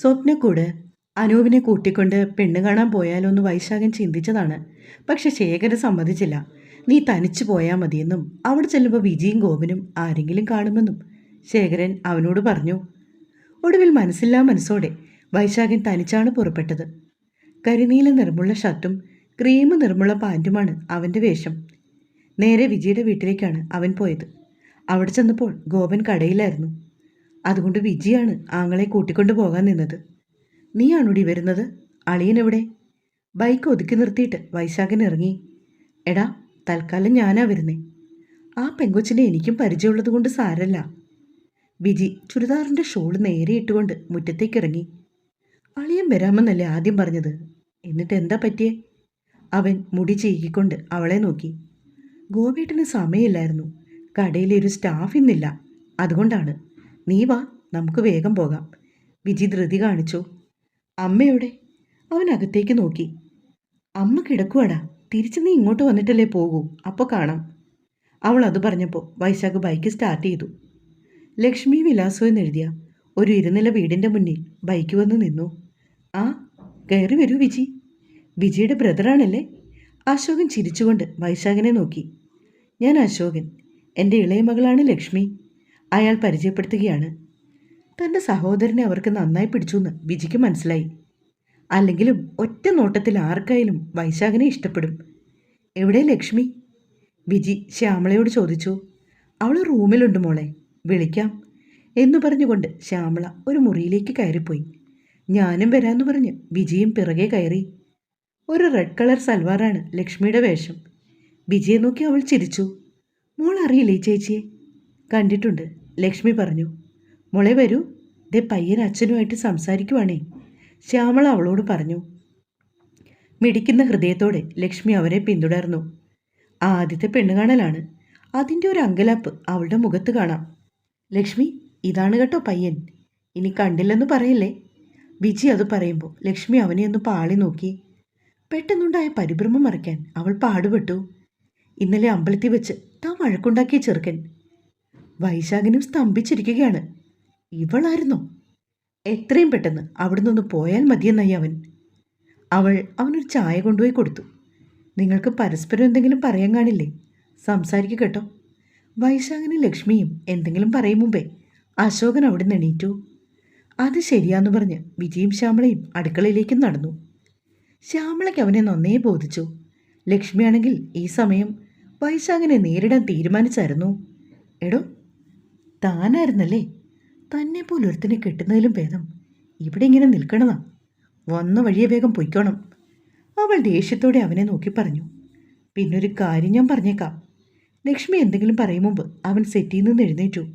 സ്വപ്നക്കൂട് അനൂപിനെ കൂട്ടിക്കൊണ്ട് പെണ്ണ് കാണാൻ പോയാലോ എന്ന് വൈശാഖൻ ചിന്തിച്ചതാണ്. പക്ഷെ ശേഖരൻ സമ്മതിച്ചില്ല. നീ തനിച്ചു പോയാൽ മതിയെന്നും അവിടെ ചെല്ലുമ്പോൾ വിജിയും ഗോപനും ആരെങ്കിലും കാണുമെന്നും ശേഖരൻ അവനോട് പറഞ്ഞു. ഒടുവിൽ മനസ്സില്ലാ മനസ്സോടെ വൈശാഖൻ തനിച്ചാണ് പുറപ്പെട്ടത്. കരിനീല നിർമ്മുള്ള ഷർട്ടും ക്രീം നിർമ്മുള്ള പാന്റുമാണ് അവന്റെ വേഷം. നേരെ വിജിയുടെ വീട്ടിലേക്കാണ് അവൻ പോയത്. അവിടെ ചെന്നപ്പോൾ ഗോപൻ കടയിലായിരുന്നു. അതുകൊണ്ട് വിജിയാണ് ആങ്ങളെ കൂട്ടിക്കൊണ്ടു പോകാൻ നിന്നത്. നീയാണോടി വരുന്നത്? അളിയനെവിടെ ബൈക്ക് ഒതുക്കി നിർത്തിയിട്ട് വൈശാഖൻ ഇറങ്ങി. എടാ തൽക്കാലം ഞാനാ വരുന്നേ. ആ പെങ്കൊച്ചിനെ എനിക്കും പരിചയമുള്ളത് കൊണ്ട് സാരല്ല. വിജി ചുരിദാറിന്റെ ഷോൾ നേരെ ഇട്ടുകൊണ്ട് മുറ്റത്തേക്ക് ഇറങ്ങി. അളിയൻ വരാമെന്നല്ലേ ആദ്യം പറഞ്ഞത്? എന്നിട്ട് എന്താ പറ്റിയേ? അവൻ മുടി ചീകിക്കൊണ്ട് അവളെ നോക്കി. ഗോപേട്ടന് സമയമില്ലായിരുന്നു. കടയിലൊരു സ്റ്റാഫ് ഇന്നില്ല. അതുകൊണ്ടാണ് നീ വാ നമുക്ക് വേഗം പോകാം. വിജി ധൃതി കാണിച്ചു. അമ്മയോടെ? അവൻ അകത്തേക്ക് നോക്കി. അമ്മ കിടക്കുവാടാ തിരിച്ച് നീ ഇങ്ങോട്ട് വന്നിട്ടല്ലേ പോകൂ അപ്പോൾ കാണാം. അവൾ അത് പറഞ്ഞപ്പോൾ വൈശാഖ് ബൈക്ക് സ്റ്റാർട്ട് ചെയ്തു. ലക്ഷ്മി വിലാസോ എന്നെഴുതിയ ഒരു ഇരുനില വീടിന്റെ മുന്നിൽ ബൈക്ക് വന്ന് നിന്നു. ആ കയറി വരൂ വിജി. വിജിയുടെ ബ്രദറാണല്ലേ അശോകൻ ചിരിച്ചുകൊണ്ട് വൈശാഖനെ നോക്കി. ഞാൻ അശോകൻ എന്റെ ഇളയ മകളാണ് ലക്ഷ്മി. അയാൾ പരിചയപ്പെടുത്തുകയാണ്. തന്റെ സഹോദരനെ അവർക്ക് നന്നായി പിടിച്ചു എന്ന് വിജിക്ക് മനസ്സിലായി. അല്ലെങ്കിലും ഒറ്റ നോട്ടത്തിൽ ആർക്കായാലും വൈശാഖനെ ഇഷ്ടപ്പെടും. എവിടെ ലക്ഷ്മി? വിജി ശ്യാമളയോട് ചോദിച്ചു. അവൾ റൂമിലുണ്ട് മോളെ. വിളിക്കാം. എന്നു പറഞ്ഞുകൊണ്ട് ശ്യാമള ഒരു മുറിയിലേക്ക് കയറിപ്പോയി. ഞാനും വരാമെന്ന് പറഞ്ഞ് വിജിയും പിറകെ കയറി. ഒരു റെഡ് കളർ സൽവാറാണ് ലക്ഷ്മിയുടെ വേഷം. വിജയെ നോക്കി അവൾ ചിരിച്ചു. മോൾ അറിയില്ലേ ചേച്ചിയെ? കണ്ടിട്ടുണ്ട്. ലക്ഷ്മി പറഞ്ഞു മോളെ വരൂ. ദേ പയ്യൻ അച്ഛനുമായിട്ട് സംസാരിക്കുവാണേ. ശ്യാമള അവളോട് പറഞ്ഞു മിടിക്കുന്ന ഹൃദയത്തോടെ ലക്ഷ്മി അവരെ പിന്തുടർന്നു. ആദ്യത്തെ പെണ്ണുകാണലാണ്. അതിന്റെ ഒരു അങ്കലാപ്പ് അവളുടെ മുഖത്ത് കാണാം. ലക്ഷ്മി ഇതാണ് കേട്ടോ പയ്യൻ. ഇനി കണ്ടില്ലെന്ന് പറയില്ലേ? വിജി അത് പറയുമ്പോൾ ലക്ഷ്മി അവനെ ഒന്ന് പാളി നോക്കി. പെട്ടെന്നുണ്ടായ പരിഭ്രമം മറയ്ക്കാൻ അവൾ പാടുപെട്ടു. ഇന്നലെ അമ്പലത്തിൽ വെച്ച് താൻ വഴക്കുണ്ടാക്കിയ ചെറുക്കൻ. വൈശാഖനും സ്തംഭിച്ചിരിക്കുകയാണ്. ഇവളായിരുന്നോ? എത്രയും പെട്ടെന്ന് അവിടെ നിന്ന് പോയാൽ മതിയെന്നായി അവൻ. അവൾ അവനൊരു ചായ കൊണ്ടുപോയി കൊടുത്തു. നിങ്ങൾക്ക് പരസ്പരം എന്തെങ്കിലും പറയാൻ കാണില്ലേ? സംസാരിക്കുക കേട്ടോ. വൈശാഖനും ലക്ഷ്മിയും എന്തെങ്കിലും പറയും മുമ്പേ അശോകൻ അവിടെ നിന്ന് എണീറ്റു. അത് ശരിയാന്ന് പറഞ്ഞ് വിജയും ശ്യാമളയും അടുക്കളയിലേക്ക് നടന്നു. ശ്യാമളയ്ക്ക് അവനെ നന്നേ ബോധിച്ചു. ലക്ഷ്മിയാണെങ്കിൽ ഈ സമയം വൈശാഖനെ നേരിടാൻ തീരുമാനിച്ചായിരുന്നു. എടോ താനായിരുന്നല്ലേ? തന്നെ പോലൊരുത്തിനെ കിട്ടുന്നതിലും ഭേദം. ഇവിടെ ഇങ്ങനെ നിൽക്കണതാ. വന്ന വഴിയെ വേഗം പൊയ്ക്കോണം. അവൾ ദേഷ്യത്തോടെ അവനെ നോക്കി പറഞ്ഞു. പിന്നൊരു കാര്യം ഞാൻ പറഞ്ഞേക്കാം. ലക്ഷ്മി എന്തെങ്കിലും പറയും മുമ്പ് അവൻ സെറ്റിൽ നിന്ന് എഴുന്നേറ്റു.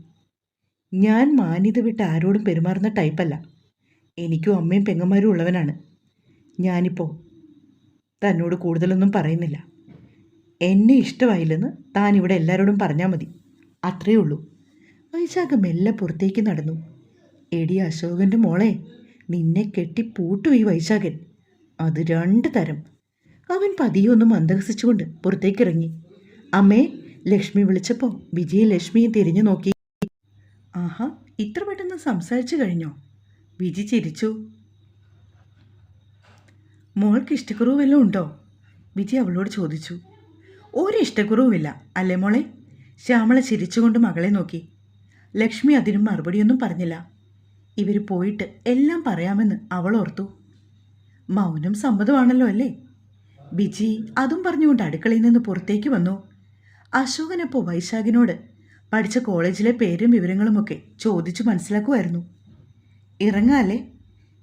ഞാൻ മാന്യത വിട്ട് ആരോടും പെരുമാറുന്ന ടൈപ്പല്ല. എനിക്കും അമ്മയും പെങ്ങന്മാരും ഉള്ളവനാണ്. ഞാനിപ്പോൾ തന്നോട് കൂടുതലൊന്നും പറയുന്നില്ല. എന്നെ ഇഷ്ടമായില്ലെന്ന് താൻ ഇവിടെ എല്ലാവരോടും പറഞ്ഞാൽ മതി. അത്രയേ ഉള്ളൂ. വൈശാഖ മെല്ലെ പുറത്തേക്ക് നടന്നു. എടി അശോകന്റെ മോളെ നിന്നെ കെട്ടി പൂട്ടു ഈ വൈശാഖൻ. അത് രണ്ട് തരം. അവൻ പതിയൊന്നും ഒന്ന് പുറത്തേക്കിറങ്ങി. അമ്മേ ലക്ഷ്മി വിളിച്ചപ്പോൾ വിജയ ലക്ഷ്മിയെ തിരിഞ്ഞു നോക്കി. ആഹാ ഇത്ര പെട്ടെന്ന് സംസാരിച്ചു കഴിഞ്ഞോ? വിജി ചിരിച്ചു. മോൾക്ക് ഇഷ്ടക്കുറവ് വല്ലതും ഉണ്ടോ? വിജി അവളോട് ചോദിച്ചു. ഒരു ഇഷ്ടക്കുറവുമില്ല അല്ലേ മോളെ? ശ്യാമള ചിരിച്ചുകൊണ്ട് മകളെ നോക്കി. ലക്ഷ്മി അതിനും മറുപടിയൊന്നും പറഞ്ഞില്ല. ഇവർ പോയിട്ട് എല്ലാം പറയാമെന്ന് അവൾ ഓർത്തു. മൗനം സമ്മതമാണല്ലോ അല്ലേ? ബിജി അതും പറഞ്ഞുകൊണ്ട് അടുക്കളയിൽ നിന്ന് പുറത്തേക്ക് വന്നു. അശോകനപ്പോൾ വൈശാഖിനോട് പഠിച്ച കോളേജിലെ പേരും വിവരങ്ങളുമൊക്കെ ചോദിച്ചു മനസ്സിലാക്കുമായിരുന്നു. ഇറങ്ങാല്ലേ?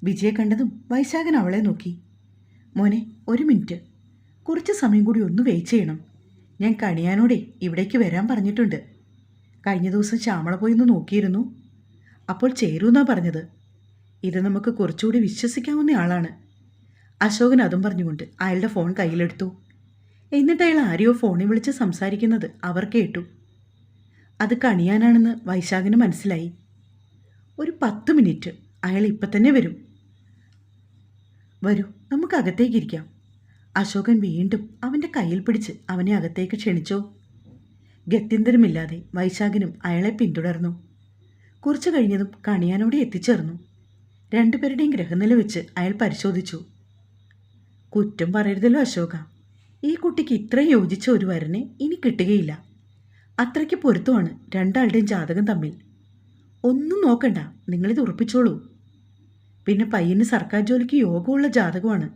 വിജയെ കണ്ടതും വൈശാഖൻ അവളെ നോക്കി. മോനെ ഒരു മിനിറ്റ്. കുറച്ച് സമയം കൂടി ഒന്ന് വെയിറ്റ് ചെയ്യണം. ഞാൻ കണിയാനോടെ ഇവിടേക്ക് വരാൻ പറഞ്ഞിട്ടുണ്ട്. കഴിഞ്ഞ ദിവസം ശ്യാമള പോയി ഒന്ന് നോക്കിയിരുന്നു. അപ്പോൾ ചേരൂന്നാ പറഞ്ഞത്. ഇത് നമുക്ക് കുറച്ചുകൂടി വിശ്വസിക്കാവുന്ന ആളാണ്. അശോകൻ അതും പറഞ്ഞുകൊണ്ട് അയാളുടെ ഫോൺ കയ്യിലെടുത്തു. എന്നിട്ട് അയാൾ ആരെയോ ഫോണിൽ വിളിച്ച് സംസാരിക്കുന്നത് അവർ കേട്ടു. അത് കണിയാനാണെന്ന് വൈശാഖിന് മനസ്സിലായി. ഒരു പത്ത് മിനിറ്റ്. അയാൾ ഇപ്പം തന്നെ വരും. വരൂ നമുക്ക് അകത്തേക്കിരിക്കാം അശോകൻ വീണ്ടും അവന്റെ കയ്യിൽ പിടിച്ച് അവനെ അകത്തേക്ക് ക്ഷണിച്ചു. ഗത്യന്തരമില്ലാതെ വൈശാഖനും അയാളെ പിന്തുടർന്നു. കുറച്ചു കഴിഞ്ഞതും കണിയാനോടെ എത്തിച്ചേർന്നു. രണ്ടുപേരുടെയും ഗ്രഹനില വെച്ച് അയാൾ പരിശോധിച്ചു. കുറ്റം പറയരുതല്ലോ അശോക. ഈ കുട്ടിക്ക് ഇത്രയും യോജിച്ച ഒരു വരനെ ഇനി കിട്ടുകയില്ല. അത്രയ്ക്ക് പൊരുത്തമാണ് രണ്ടാളുടെയും ജാതകം തമ്മിൽ. ഒന്നും നോക്കണ്ട. നിങ്ങളിത് ഉറപ്പിച്ചോളൂ. പിന്നെ പയ്യന് സർക്കാർ ജോലിക്ക് യോഗമുള്ള ജാതകമാണ്.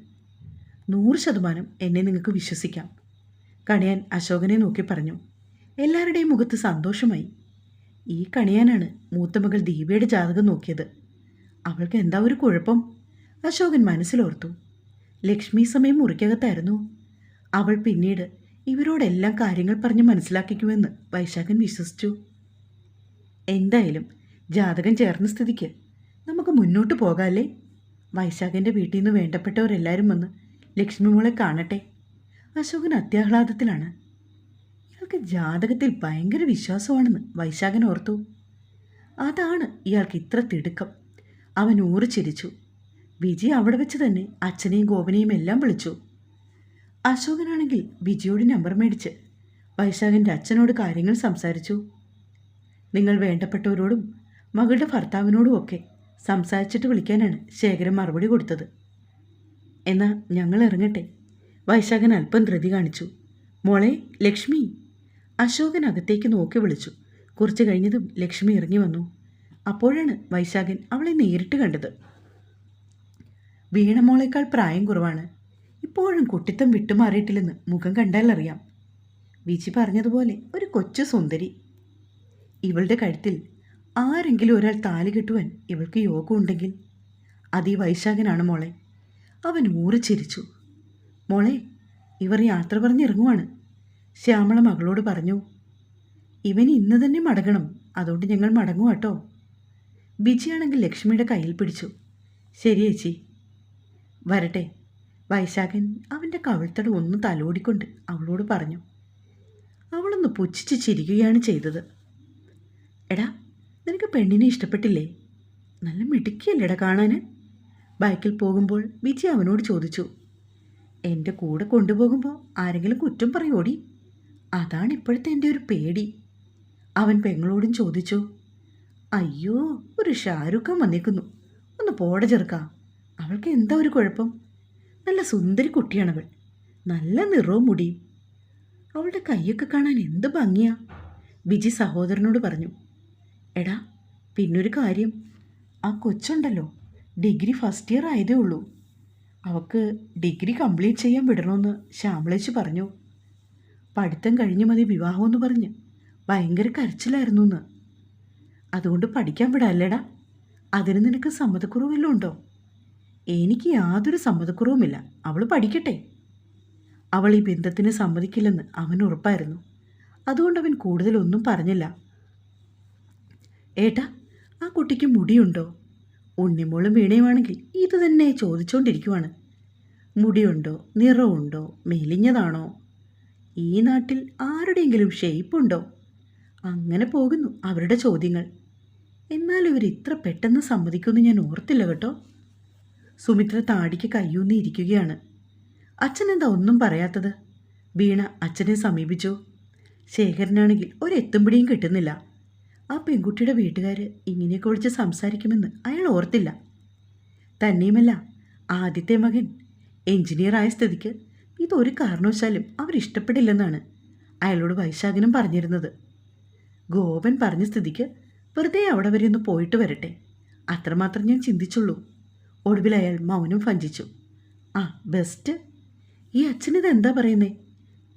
നൂറ് ശതമാനം എന്നെ നിങ്ങൾക്ക് വിശ്വസിക്കാം കണിയാൻ അശോകനെ നോക്കി പറഞ്ഞു. എല്ലാവരുടെയും മുഖത്ത് സന്തോഷമായി. ഈ കണിയാനാണ് മൂത്ത മകൾ ദീപയുടെ ജാതകം നോക്കിയത്. അവൾക്ക് എന്താ ഒരു കുഴപ്പം? അശോകൻ മനസ്സിലോർത്തു. ലക്ഷ്മി സമയം മുറിക്കകത്തായിരുന്നു. അവൾ പിന്നീട് ഇവരോടെല്ലാം കാര്യങ്ങൾ പറഞ്ഞ് മനസ്സിലാക്കിക്കുമെന്ന് വൈശാഖൻ വിശ്വസിച്ചു. എന്തായാലും ജാതകം ചേർന്ന സ്ഥിതിക്ക് നമുക്ക് മുന്നോട്ട് പോകാല്ലേ? വൈശാഖന്റെ വീട്ടിൽ നിന്ന് വേണ്ടപ്പെട്ടവരെല്ലാവരും വന്ന് ലക്ഷ്മി മോളെ കാണട്ടെ. അശോകൻ അത്യാഹ്ലാദത്തിലാണ്. ഇയാൾക്ക് ജാതകത്തിൽ ഭയങ്കര വിശ്വാസമാണെന്ന് വൈശാഖൻ ഓർത്തു. അതാണ് ഇയാൾക്ക് ഇത്ര തിടുക്കം. അവൻ ഊറി ചിരിച്ചു. വിജി അവിടെ വെച്ച് തന്നെ അച്ഛനെയും ഗോപനെയും എല്ലാം വിളിച്ചു. അശോകനാണെങ്കിൽ വിജിയോട് നമ്പർ മേടിച്ച് വൈശാഖന്റെ അച്ഛനോട് കാര്യങ്ങൾ സംസാരിച്ചു. നിങ്ങൾ വേണ്ടപ്പെട്ടവരോടും മകളുടെ ഭർത്താവിനോടും ഒക്കെ സംസാരിച്ചിട്ട് വിളിക്കാനാണ് ശേഖരൻ മറുപടി കൊടുത്തത്. എന്നാൽ ഞങ്ങൾ ഇറങ്ങട്ടെ. വൈശാഖൻ അല്പം ധൃതി കാണിച്ചു. മോളെ ലക്ഷ്മി അശോകൻ അകത്തേക്ക് നോക്കി വിളിച്ചു. കുറച്ച് കഴിഞ്ഞതും ലക്ഷ്മി ഇറങ്ങി വന്നു. അപ്പോഴാണ് വൈശാഖൻ അവളെ നേരിട്ട് കണ്ടത്. വീണമോളേക്കാൾ പ്രായം കുറവാണ്. ഇപ്പോഴും കുട്ടിത്തം വിട്ടുമാറിയിട്ടില്ലെന്ന് മുഖം കണ്ടാൽ അറിയാം. വിജി പറഞ്ഞതുപോലെ ഒരു കൊച്ചു സുന്ദരി. ഇവളുടെ കഴുത്തിൽ ആരെങ്കിലും ഒരാൾ താലി കെട്ടുവാൻ ഇവൾക്ക് യോഗമുണ്ടെങ്കിൽ അതീ വൈശാഖനാണ് മോളെ. അവൻ ഊറിച്ചിരിച്ചു. മോളെ ഇവർ യാത്ര പറഞ്ഞിറങ്ങുവാണ്. ശ്യാമള മകളോട് പറഞ്ഞു ഇവൻ ഇന്ന് തന്നെ മടങ്ങണം. അതുകൊണ്ട് ഞങ്ങൾ മടങ്ങും കേട്ടോ. ബിജിയാണെങ്കിൽ ലക്ഷ്മിയുടെ കയ്യിൽ പിടിച്ചു. ശരി ചേച്ചി. വരട്ടെ. വൈശാഖൻ അവന്റെ കവിൾത്തട ഒന്ന് തലോടിക്കൊണ്ട് അവളോട് പറഞ്ഞു അവളൊന്ന് പുച്ഛിച്ച് ചിരിക്കുകയാണ് ചെയ്തത്. എടാ നിനക്ക് പെണ്ണിനെ ഇഷ്ടപ്പെട്ടില്ലേ? നല്ല മിടുക്കിയല്ലേടാ കാണാൻ ബൈക്കിൽ പോകുമ്പോൾ വിജി അവനോട് ചോദിച്ചു എന്റെ കൂടെ കൊണ്ടുപോകുമ്പോൾ ആരെങ്കിലും കുറ്റം പറയോടി? അതാണ് ഇപ്പോഴത്തെ എന്റെ ഒരു പേടി. അവൻ പെങ്ങളോടും ചോദിച്ചു അയ്യോ ഒരു ഷാരൂഖ് ഖാൻ വന്നിരിക്കുന്നു ഒന്ന് പോട ചെറുക്ക. അവൾക്ക് എന്താ ഒരു കുഴപ്പം? നല്ല സുന്ദരി കുട്ടിയാണവൾ. നല്ല നിറവും മുടിയും. അവളുടെ കൈയൊക്കെ കാണാൻ എന്ത് ഭംഗിയാ. ബിജി സഹോദരനോട് പറഞ്ഞു എടാ പിന്നൊരു കാര്യം. ആ കൊച്ചുണ്ടല്ലോ. ഡിഗ്രി ഫസ്റ്റ് ഇയർ ആയതേ ഉള്ളൂ. അവൾക്ക് ഡിഗ്രി കംപ്ലീറ്റ് ചെയ്യാൻ വിടണമെന്ന് ശ്യാമളേച്ച് പറഞ്ഞു. പഠിത്തം കഴിഞ്ഞ് മതി വിവാഹമെന്ന് പറഞ്ഞ്. ഭയങ്കര കരച്ചിലായിരുന്നു എന്ന് അതുകൊണ്ട് പഠിക്കാൻ വിടാല്ലേടാ? അതിന് നിനക്ക് സമ്മതക്കുറവെല്ലാം ഉണ്ടോ എനിക്ക് യാതൊരു സമ്മതക്കുറവുമില്ല. അവൾ പഠിക്കട്ടെ. അവൾ ഈ ബന്ധത്തിന് സമ്മതിക്കില്ലെന്ന് അവൻ ഉറപ്പായിരുന്നു. അതുകൊണ്ട് അവൻ കൂടുതലൊന്നും പറഞ്ഞില്ല. ഏട്ടാ ആ കുട്ടിക്ക് മുടിയുണ്ടോ? ഉണ്ണിമോളും വീണയുമാണെങ്കിൽ ഇത് തന്നെ ചോദിച്ചുകൊണ്ടിരിക്കുവാണ് മുടിയുണ്ടോ? നിറമുണ്ടോ മെലിഞ്ഞതാണോ? ഈ നാട്ടിൽ ആരുടെയെങ്കിലും ഷെയ്പ്പുണ്ടോ? അങ്ങനെ പോകുന്നു അവരുടെ ചോദ്യങ്ങൾ. എന്നാൽ ഇവർ ഇത്ര പെട്ടെന്ന് സമ്മതിക്കുമെന്ന് ഞാൻ ഓർത്തില്ല കേട്ടോ. സുമിത്ര താടിക്ക് കയ്യൂന്നി ഇരിക്കുകയാണ്. അച്ഛൻ എന്താ ഒന്നും പറയാത്തത്? വീണ അച്ഛനെ സമീപിച്ചു. ശേഖരനാണെങ്കിൽ ഒരെത്തുംപിടിയും കിട്ടുന്നില്ല. ആ പെൺകുട്ടിയുടെ വീട്ടുകാർ ഇങ്ങനെയൊക്കെ വിളിച്ച് സംസാരിക്കുമെന്ന് അയാൾ ഓർത്തില്ല. തന്നെയുമല്ല ആദ്യത്തെ മകൻ എഞ്ചിനീയറായ സ്ഥിതിക്ക് ഇതൊരു കാരണവശാലും അവരിഷ്ടപ്പെടില്ലെന്നാണ് അയാളോട് വൈശാഖനും പറഞ്ഞിരുന്നത്. ഗോപൻ പറഞ്ഞ സ്ഥിതിക്ക് വെറുതെ അവിടെ വരെ ഒന്ന് പോയിട്ട് വരട്ടെ. അത്രമാത്രം ഞാൻ ചിന്തിച്ചുള്ളൂ. ഒടുവിൽ അയാൾ മൗനം ഭഞ്ചിച്ചു ആ ബെസ്റ്റ് ഈ അച്ഛനിത് എന്താ പറയുന്നേ?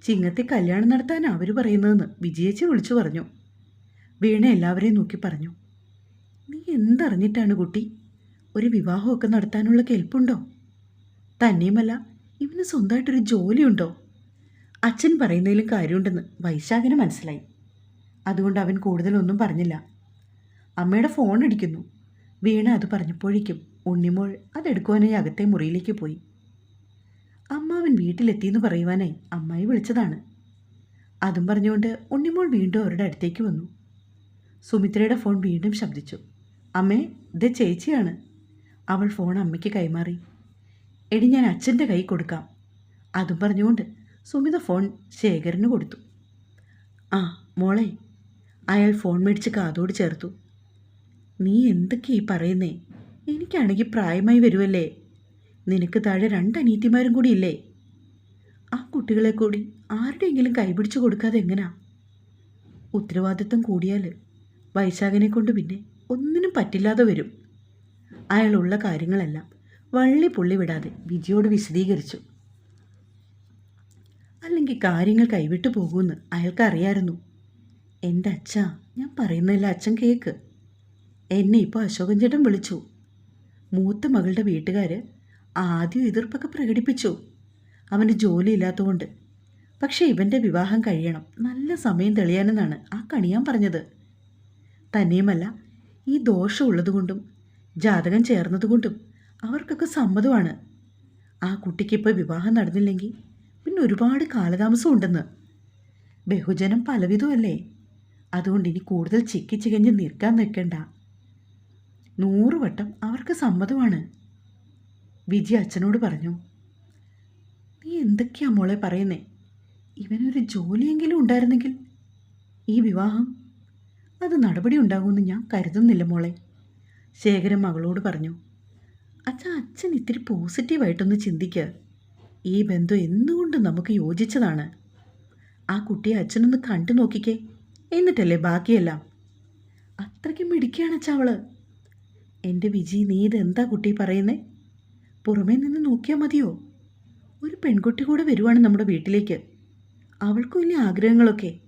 ചിങ്ങത്തെ കല്യാണം നടത്താൻ അവർ പറയുന്നതെന്ന് വിജയച്ചി വിളിച്ചു പറഞ്ഞു. വീണ എല്ലാവരെയും നോക്കി പറഞ്ഞു. നീ എന്തറിഞ്ഞിട്ടാണ് കുട്ടി? ഒരു വിവാഹമൊക്കെ നടത്താനുള്ള കെൽപ്പുണ്ടോ? തന്നെയുമല്ല. ഇവന് സ്വന്തമായിട്ടൊരു ജോലിയുണ്ടോ? അച്ഛൻ പറയുന്നതിലും കാര്യമുണ്ടെന്ന് വൈശാഖന് മനസ്സിലായി. അതുകൊണ്ട് അവൻ കൂടുതലൊന്നും പറഞ്ഞില്ല. അമ്മയുടെ ഫോൺ അടിക്കുന്നു. വീണ അത് പറഞ്ഞപ്പോഴേക്കും ഉണ്ണിമോൾ അതെടുക്കുവാനായി അകത്തെ മുറിയിലേക്ക് പോയി. അമ്മ അവൻ വീട്ടിലെത്തിയെന്ന് പറയുവാനായി അമ്മായി വിളിച്ചതാണ്. അതും പറഞ്ഞുകൊണ്ട് ഉണ്ണിമോൾ വീണ്ടും അവരുടെ അടുത്തേക്ക് വന്നു. സുമിത്രയുടെ ഫോൺ വീണ്ടും ശബ്ദിച്ചു. അമ്മേ ഇത് ചേച്ചിയാണ്. അവൾ ഫോൺ അമ്മയ്ക്ക് കൈമാറി. എടി ഞാൻ അച്ഛന്റെ കൈ കൊടുക്കാം. അതും പറഞ്ഞുകൊണ്ട് സുമിത ഫോൺ ശേഖരന് കൊടുത്തു. ആ മോളെ അയാൾ ഫോൺ മേടിച്ച് കാതോട് ചേർത്തു. നീ എന്തൊക്കെയാ ഈ പറയുന്നേ? എനിക്കാണെങ്കിൽ പ്രായമായി വരുമല്ലേ നിനക്ക് താഴെ രണ്ട് അനീത്തിമാരും കൂടി ആ കുട്ടികളെ കൂടി ആരുടെയെങ്കിലും കൈപിടിച്ചു കൊടുക്കാതെ എങ്ങനാ? ഉത്തരവാദിത്വം കൂടിയാൽ വൈശാഖനെ കൊണ്ട് പിന്നെ ഒന്നിനും പറ്റില്ലാതെ വരും. അയാളുള്ള കാര്യങ്ങളെല്ലാം വള്ളി പുള്ളി വിടാതെ വിജിയോട് വിശദീകരിച്ചു. അല്ലെങ്കിൽ കാര്യങ്ങൾ കൈവിട്ടു പോകുമെന്ന് അയാൾക്കറിയായിരുന്നു. എന്റെ അച്ഛ ഞാൻ പറയുന്നില്ല അച്ഛൻ കേക്ക്. എന്നെ ഇപ്പോൾ അശോകൻ ചേട്ടൻ വിളിച്ചു. മൂത്ത മകളുടെ വീട്ടുകാർ ആദ്യം എതിർപ്പൊക്കെ പ്രകടിപ്പിച്ചു. അവന് ജോലി ഇല്ലാത്തതുകൊണ്ട് പക്ഷേ ഇവന്റെ വിവാഹം കഴിയണം. നല്ല സമയം തെളിയാനെന്നാണ് ആ കണിയാൻ പറഞ്ഞത്. തന്നെയുമല്ല ഈ ദോഷമുള്ളതുകൊണ്ടും ജാതകം ചേർന്നതുകൊണ്ടും അവർക്കൊക്കെ സമ്മതമാണ്. ആ കുട്ടിക്കിപ്പോൾ വിവാഹം നടന്നില്ലെങ്കിൽ പിന്നെ ഒരുപാട് കാലതാമസം ഉണ്ടെന്ന്. ബഹുജനം പലവിധമല്ലേ? അതുകൊണ്ട് ഇനി കൂടുതൽ ചിക്കി ചികഞ്ഞ് നിൽക്കാൻ നിൽക്കണ്ട. നൂറുവട്ടം അവർക്ക് സമ്മതമാണ്. വിജി അച്ഛനോട് പറഞ്ഞു നീ എന്തൊക്കെയാ മോളെ പറയുന്നേ? ഇവനൊരു ജോലിയെങ്കിലും ഉണ്ടായിരുന്നെങ്കിൽ ഈ വിവാഹം അത് നടപടി ഉണ്ടാകുമെന്ന് ഞാൻ കരുതുന്നില്ല മോളെ ശേഖരൻ മകളോട് പറഞ്ഞു. അച്ഛാ അച്ഛൻ ഇത്തിരി പോസിറ്റീവായിട്ടൊന്ന് ചിന്തിക്കുക ഈ ബന്ധം എന്തുകൊണ്ട് നമുക്ക് യോജിച്ചതാണ്? ആ കുട്ടിയെ അച്ഛനൊന്ന് കണ്ടു നോക്കിക്കേ. എന്നിട്ടല്ലേ ബാക്കിയെല്ലാം? അത്രയ്ക്കും മിടിക്കുകയാണ് അച്ഛാവൾ എന്റെ വിജി നീ ഇതെന്താ കുട്ടി പറയുന്നേ? പുറമേ നിന്ന് നോക്കിയാൽ മതിയോ? ഒരു പെൺകുട്ടി കൂടെ വരുവാണ് നമ്മുടെ വീട്ടിലേക്ക്. അവൾക്കും ഇനി ആഗ്രഹങ്ങളൊക്കെ.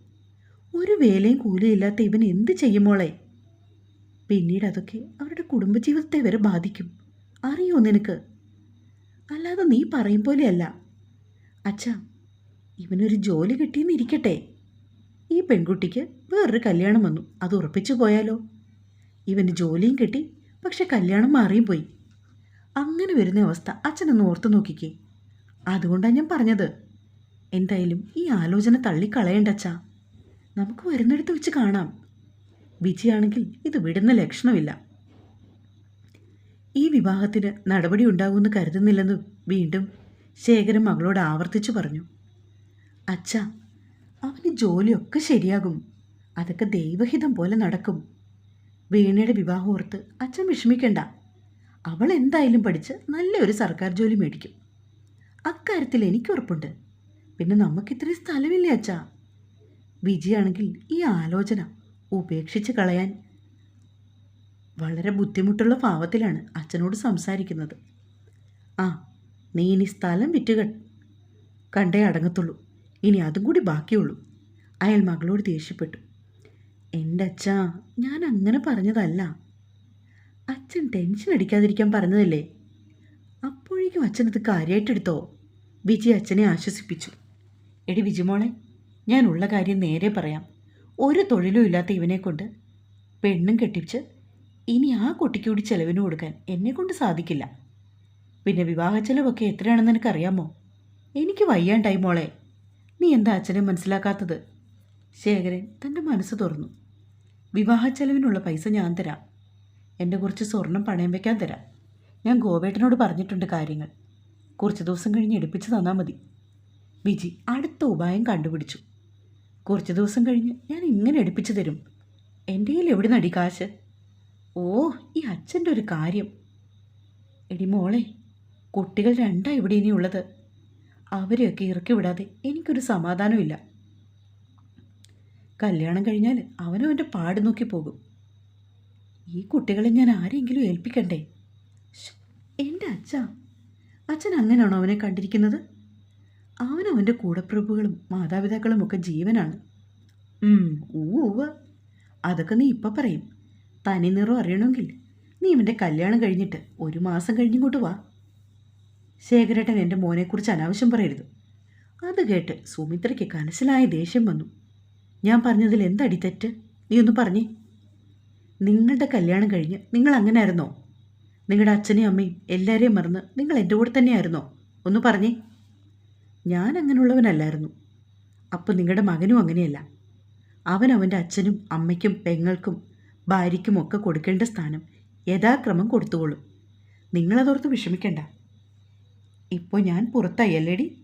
ഒരു വേലയും കൂലിയില്ലാത്ത ഇവൻ എന്ത് ചെയ്യുമോളെ പിന്നീട് അതൊക്കെ അവരുടെ കുടുംബജീവിതത്തെ വരെ ബാധിക്കും. അറിയോ നിനക്ക്? അല്ലാതെ നീ പറയും പോലെയല്ല. അച്ഛാ ഇവനൊരു ജോലി കിട്ടിയെന്നിരിക്കട്ടെ ഈ പെൺകുട്ടിക്ക് വേറൊരു കല്യാണം വന്നു. അത് ഉറപ്പിച്ചു പോയാലോ? ഇവന് ജോലിയും കിട്ടി പക്ഷെ കല്യാണം മാറിയും പോയി. അങ്ങനെ വരുന്ന അവസ്ഥ അച്ഛനൊന്ന് ഓർത്തു നോക്കിക്കേ. അതുകൊണ്ടാണ് ഞാൻ പറഞ്ഞത്. എന്തായാലും ഈ ആലോചന തള്ളിക്കളയേണ്ട അച്ഛാ. നമുക്ക് വരുന്നിടത്ത് വെച്ച് കാണാം. വിജയാണെങ്കിൽ ഇത് വിടുന്ന ലക്ഷണമില്ല. ഈ വിവാഹത്തിന് നടപടി ഉണ്ടാകുമെന്ന് കരുതുന്നില്ലെന്ന് വീണ്ടും ശേഖരൻ മകളോട് ആവർത്തിച്ചു പറഞ്ഞു. അച്ഛ അവന് ജോലിയൊക്കെ ശരിയാകും. അതൊക്കെ ദൈവഹിതം പോലെ നടക്കും. വീണയുടെ വിവാഹം ഓർത്ത് അച്ഛൻ വിഷമിക്കണ്ട. അവൾ എന്തായാലും പഠിച്ച് നല്ലൊരു സർക്കാർ ജോലി മേടിക്കും. അക്കാര്യത്തിൽ എനിക്ക് ഉറപ്പുണ്ട്. പിന്നെ നമുക്കിത്രയും സ്ഥലമില്ലേ അച്ഛാ? വിജയാണെങ്കിൽ ഈ ആലോചന ഉപേക്ഷിച്ച് കളയാൻ വളരെ ബുദ്ധിമുട്ടുള്ള ഭാവത്തിലാണ് അച്ഛനോട് സംസാരിക്കുന്നത്. ആ നീ ഇനി സ്ഥലം വിറ്റ് കണ്ടേ അടങ്ങത്തുള്ളൂ. ഇനി അതും കൂടി ബാക്കിയുള്ളൂ. അയാൾ മകളോട് ദേഷ്യപ്പെട്ടു. എന്റെ അച്ഛാ ഞാൻ അങ്ങനെ പറഞ്ഞതല്ല. അച്ഛൻ ടെൻഷൻ അടിക്കാതിരിക്കാൻ പറഞ്ഞതല്ലേ? അപ്പോഴേക്കും അച്ഛൻ അത് കാര്യമായിട്ടെടുത്തോ വിജി അച്ഛനെ ആശ്വസിപ്പിച്ചു. എടി വിജിമോളെ ഞാനുള്ള കാര്യം നേരെ പറയാം. ഒരു തൊഴിലും ഇല്ലാത്ത ഇവനെ കൊണ്ട് പെണ്ണും കെട്ടിച്ച് ഇനി ആ കുട്ടിക്ക് കൂടി ചെലവിന് കൊടുക്കാൻ എന്നെ കൊണ്ട് സാധിക്കില്ല. പിന്നെ വിവാഹ ചെലവൊക്കെ എത്രയാണെന്ന് എനിക്കറിയാമോ? എനിക്ക് വയ്യാണ്ടായി മോളെ. നീ എന്താ അച്ഛനെ മനസ്സിലാക്കാത്തത്? ശേഖരൻ തന്റെ മനസ്സ് തുറന്നു. വിവാഹ ചെലവിനുള്ള പൈസ ഞാൻ തരാം. എന്റെ കുറച്ച് സ്വർണം പണയം വയ്ക്കാൻ തരാം. ഞാൻ ഗോവേട്ടനോട് പറഞ്ഞിട്ടുണ്ട് കാര്യങ്ങൾ. കുറച്ച് ദിവസം കഴിഞ്ഞ് എടുപ്പിച്ച് തന്നാൽ മതി. വിജി അടുത്ത ഉപായം കണ്ടുപിടിച്ചു. കുറച്ച് ദിവസം കഴിഞ്ഞ് ഞാൻ ഇങ്ങനെ എടുപ്പിച്ചു തരും. എന്റെ കയ്യിൽ എവിടെ നടി കാശ്? ഓ ഈ അച്ഛന്റെ ഒരു കാര്യം. എടി മോളെ കുട്ടികൾ രണ്ടാ ഇവിടെ ഇനി ഉള്ളത്. അവരെയൊക്കെ ഇറക്കി വിടാതെ എനിക്കൊരു സമാധാനമില്ല കല്യാണം കഴിഞ്ഞാൽ അവനും അവന്റെ പാട് നോക്കി പോകും. ഈ കുട്ടികളെ ഞാൻ ആരെങ്കിലും ഏൽപ്പിക്കണ്ടേ? എന്റെ അച്ഛ അച്ഛൻ അങ്ങനെയാണോ അവനെ കണ്ടിരിക്കുന്നത്? അവനവന്റെ കൂടപ്പിറപ്പുകളും മാതാപിതാക്കളും ഒക്കെ ജീവനാണ് ഉവ്വ്. അതൊക്കെ നീ ഇപ്പം പറയും. തനി നിറം അറിയണമെങ്കിൽ നീ ഇവന്റെ കല്യാണം കഴിഞ്ഞിട്ട് ഒരു മാസം കഴിഞ്ഞിങ്ങോട്ട് വാ. ശേഖരേട്ടൻ എന്റെ മോനെക്കുറിച്ച് അനാവശ്യം പറയരുത്. അത് കേട്ട് സുമിത്രയ്ക്ക് കനസിലായ ദേഷ്യം വന്നു. ഞാൻ പറഞ്ഞതിൽ എന്തടി തെറ്റ്? നീ ഒന്ന് പറഞ്ഞേ. നിങ്ങളുടെ കല്യാണം കഴിഞ്ഞ് നിങ്ങൾ അങ്ങനെ ആയിരുന്നോ നിങ്ങളുടെ അച്ഛനെയും അമ്മയും എല്ലാവരെയും മറന്ന് നിങ്ങൾ എന്റെ കൂടെ തന്നെയായിരുന്നോ? ഒന്ന് പറഞ്ഞേ. ഞാൻ അങ്ങനെയുള്ളവനല്ലായിരുന്നു. അപ്പോൾ നിങ്ങളുടെ മകനും അങ്ങനെയല്ല. അവൻ അവന്റെ അച്ഛനും അമ്മയ്ക്കും പെങ്ങൾക്കും ഭാര്യയ്ക്കും ഒക്കെ കൊടുക്കേണ്ട സ്ഥാനം യഥാക്രമം കൊടുത്തുകൊള്ളും. നിങ്ങളതോർത്ത് വിഷമിക്കണ്ട. ഇപ്പോൾ ഞാൻ പുറത്തായി അല്ലേടി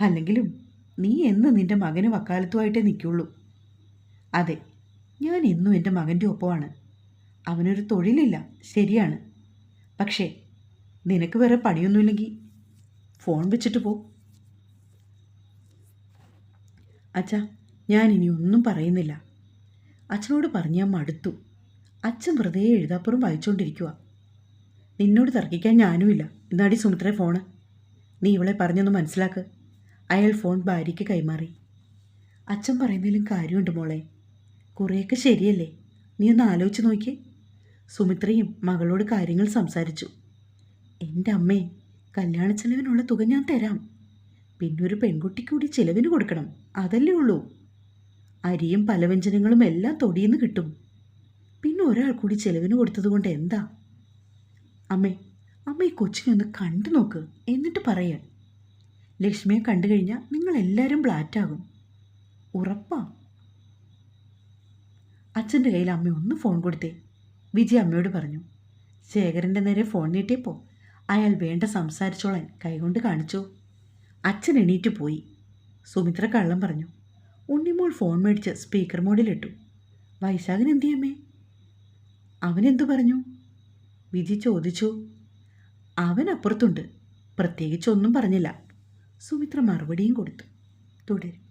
അല്ലെങ്കിലും നീ എന്ന് നിന്റെ മകന് വക്കാലത്തുമായിട്ടേ നിൽക്കുള്ളൂ. അതെ ഞാൻ എന്നും എന്റെ മകന്റെ ഒപ്പമാണ്. അവനൊരു തൊഴിലില്ല ശരിയാണ്. പക്ഷേ നിനക്ക് വേറെ പണിയൊന്നുമില്ലെങ്കിൽ ഫോൺ വെച്ചിട്ട് പോ. അച്ഛാ ഞാൻ ഇനി ഒന്നും പറയുന്നില്ല. അച്ഛനോട് പറഞ്ഞ് ഞാൻ മടുത്തു. അച്ഛൻ വെറുതെ എഴുതാപ്പുറം വായിച്ചുകൊണ്ടിരിക്കുക നിന്നോട് തർക്കിക്കാൻ ഞാനുമില്ല. എന്നാടി സുമിത്രേ ഫോണ്? നീ ഇവളെ പറഞ്ഞൊന്ന് മനസ്സിലാക്ക്. അയാൾ ഫോൺ ഭാര്യയ്ക്ക് കൈമാറി. അച്ഛൻ പറയുന്നതിലും കാര്യമുണ്ട് മോളെ. കുറേയൊക്കെ ശരിയല്ലേ? നീ ഒന്ന് ആലോചിച്ച് നോക്കി സുമിത്രയും മകളോട് കാര്യങ്ങൾ സംസാരിച്ചു. എന്റെ അമ്മേ കല്യാണ ചെലവിനുള്ള തുക ഞാൻ തരാം. പിന്നെ ഒരു പെൺകുട്ടിക്ക് കൂടി ചിലവിന് കൊടുക്കണം. അതല്ലേ ഉള്ളൂ. അരിയും പലവ്യഞ്ജനങ്ങളും എല്ലാം തൊടിയിന്ന് കിട്ടും. പിന്നെ ഒരാൾ കൂടി ചെലവിന് കൊടുത്തത് കൊണ്ട് എന്താ? അമ്മേ അമ്മ ഈ കൊച്ചിനെ ഒന്ന് കണ്ടു നോക്ക്. എന്നിട്ട് പറയാൻ ലക്ഷ്മിയെ കണ്ടു കഴിഞ്ഞാൽ നിങ്ങൾ എല്ലാവരും ബ്ലാറ്റാകും. ഉറപ്പാ. അച്ഛന്റെ കയ്യിൽ അമ്മ ഒന്ന് ഫോൺ കൊടുത്തേ. വിജയ് അമ്മയോട് പറഞ്ഞു. ശേഖരന്റെ നേരെ ഫോൺ നീട്ടിയപ്പോൾ അയാൾ വേണ്ട സംസാരിച്ചോളാൻ കൈകൊണ്ട് കാണിച്ചു. അച്ഛൻ എണീറ്റ് പോയി. സുമിത്ര കള്ളം പറഞ്ഞു. ഉണ്ണിമോൾ ഫോൺ മേടിച്ച് സ്പീക്കർ മോഡിലിട്ടു. വൈശാഖൻ എന്ത് ചെയ്യമ്മേ അവനെന്തു പറഞ്ഞു? വിജി ചോദിച്ചു. അവൻ അപ്പുറത്തുണ്ട് പ്രത്യേകിച്ചൊന്നും പറഞ്ഞില്ല. സുമിത്ര മറുപടിയും കൊടുത്തു. തുടരും.